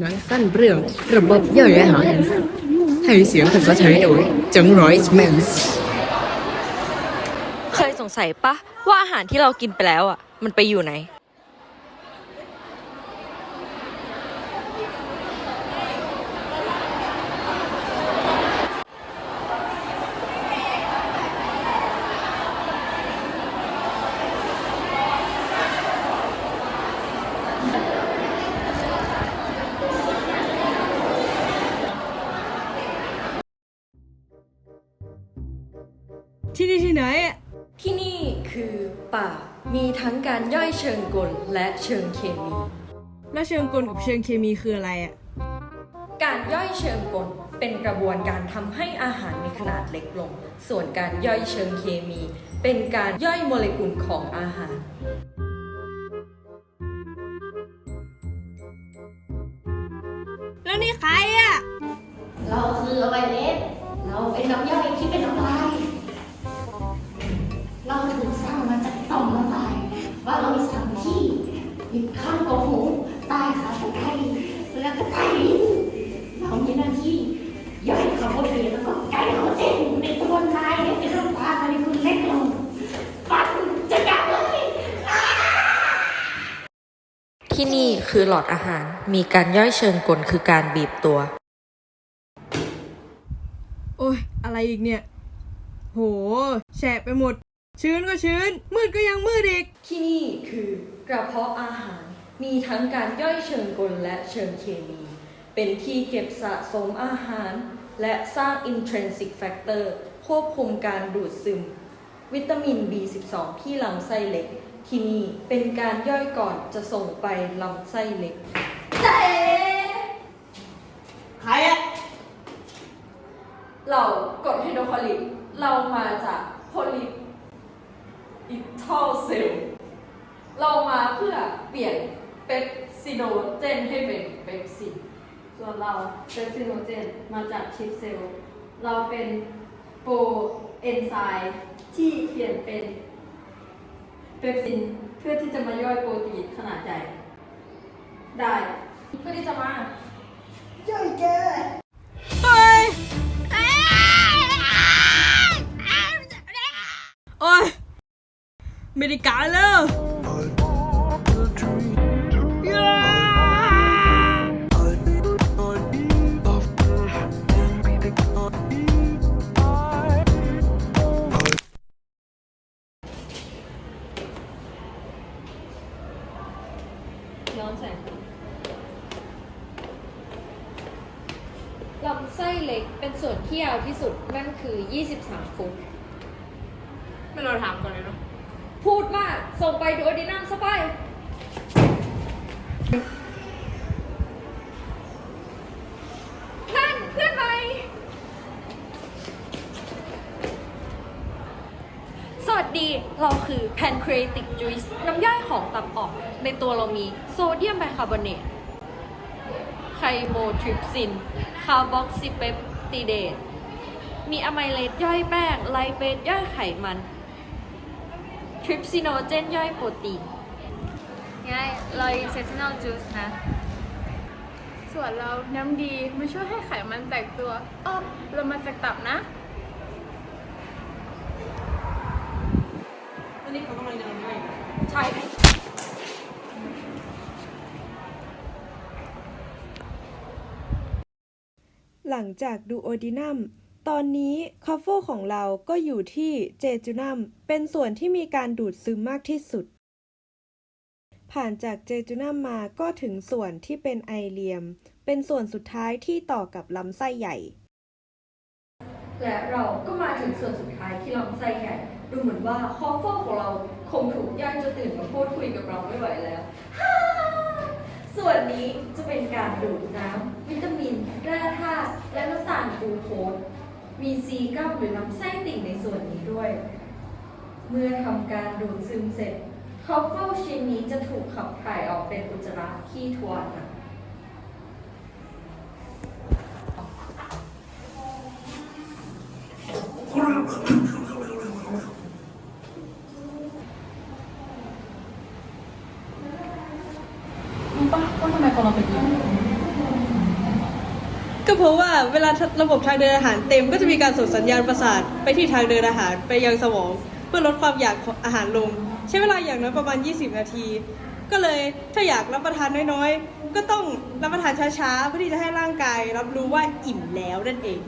หนังสั้นเรื่องระบบย่อยอาหารให้เสียงภาษาไทยโดยจังร้อยส์แมนส์เคยสงสัยปะว่าอาหารที่เรากินไปแล้วอะ มันไปอยู่ไหน ที่นี่ที่ไหนอะที่นี่คือป่า มีทั้งการย่อยเชิงกลและเชิงเคมี แล้วเชิงกลกับเชิงเคมีคืออะไรอะการย่อยเชิงกลเป็นกระบวนการทำให้อาหารมีขนาดเล็กลง ส่วนการย่อยเชิงเคมี เป็นการย่อยโมเลกุลของอาหาร แล้วนี่ใครอะเราคือไวเลสเราเป็นน้ำย่อย อยู่ข้างกกหูใต้ขาตะไคร้แล้วก็ใต้ลิ้นเรามีหน้าที่ย่อยคาร์โบไฮเดรตแล้วก็ไกลโคเจนในตัวนายเนี่ยเป็นรูปปลาอะไรคุณเล็กลงฟันจะดับเลยที่นี่คือหลอดอาหารมีการย่อยเชิงกลคือการบีบตัว โอ้ย อะไรอีกเนี่ย โห แฉะไปหมด ชื้นก็ชื้น มืดก็ยังมืดอีก ที่นี่คือกระเพาะอาหาร มีทั้งการย่อยเชิงกลและเชิงเคมี เป็นที่เก็บสะสมอาหาร และสร้าง intrinsic factor ควบคุมการดูดซึม วิตามิน B12 ที่ลำไส้เล็ก ที่นี่เป็นการย่อยก่อนจะส่งไปลำไส้เล็กใครอะเรากรดไฮโดรคลอริกเรามาจากโพลิ อิทอลเซลล์เรามาเพื่อเปลี่ยนเปปซิโดเจนให้เป็นเปปซินส่วนเราเปปซิโนเจนมาจากชิปเซลล์เราเป็นโปรเอนไซม์ที่เปลี่ยนเป็นเปปซินเพื่อที่จะมาย่อยโปรตีนขนาดใหญ่ได้ เพื่อที่จะมาเไม่ได้การแล้วย้าย้อนแสงลำไส้เล็กเป็นส่วนที่ยาวที่สุดนั่นคือ 23 ฟุต ไม่เราถามก่อนเลยเนาะ พูดมาก ส่งไปดูอดีนัมซะไป นั่นเพื่อนใหม่ สวัสดี เราคือ pancreatic juice น้ำย่อยของตับอ่อนในตัวเรามีโซเดียมไบคาร์บอเนต ไคโมทริปซิน คาร์บอกซิเปปติเดต มีอะไมเลสย่อยแป้ง ไลเปสย่อยไขมัน ริปซิโนเจนย่อยโปรตีนง่ายเราอินเซตินอลจูสนะ ส่วนเราน้ำดีมันช่วยให้ไขมันแตกตัวอ้อเรามาจากตับนะอันนี้เขากำลังจะทำให้ใช่หลังจากดูโอดินัม ตอนนี้คอฟโฟของเราก็อยู่ที่เจจูนัมเป็นส่วนที่มีการดูดซึมมากที่สุด ผ่านจากเจจูนัมมาก็ถึงส่วนที่เป็นไอเลียม เป็นส่วนสุดท้ายที่ต่อกับลำไส้ใหญ่ และเราก็มาถึงส่วนสุดท้ายที่ลำไส้ใหญ่ ดูเหมือนว่าคอฟเฟอร์ของเราคงถูกย่างจนตื่นมาพูดคุยกับเราไม่ไหวแล้วส่วนนี้จะเป็นการดูดน้ำวิตามินแร่ธาตุและน้ำตาลกลูโคส มีซีกัมหรือลำไส้ติ่งในส่วนนี้ด้วย เมื่อทำการดูดซึมเสร็จคอฟเฟอร์ชิ้นนี้จะถูกขับถ่ายออกเป็นอุจจาระขี้ทวารหนักรู้ปะว่าทำไมคนเราเป็นอี ก็เพราะว่าเวลาระบบทางเดินอาหารเต็มก็จะมีการส่งสัญญาณประสาทไปที่ทางเดินอาหารไปยังสมอง เพื่อลดความอยากของอาหารลง ใช้เวลาอย่างน้อยประมาณ 20 นาที ก็เลยถ้าอยากรับประทานน้อยๆ ก็ต้องรับประทานช้าๆเพื่อที่จะให้ร่างกายรับรู้ว่าอิ่มแล้วนั่นเอง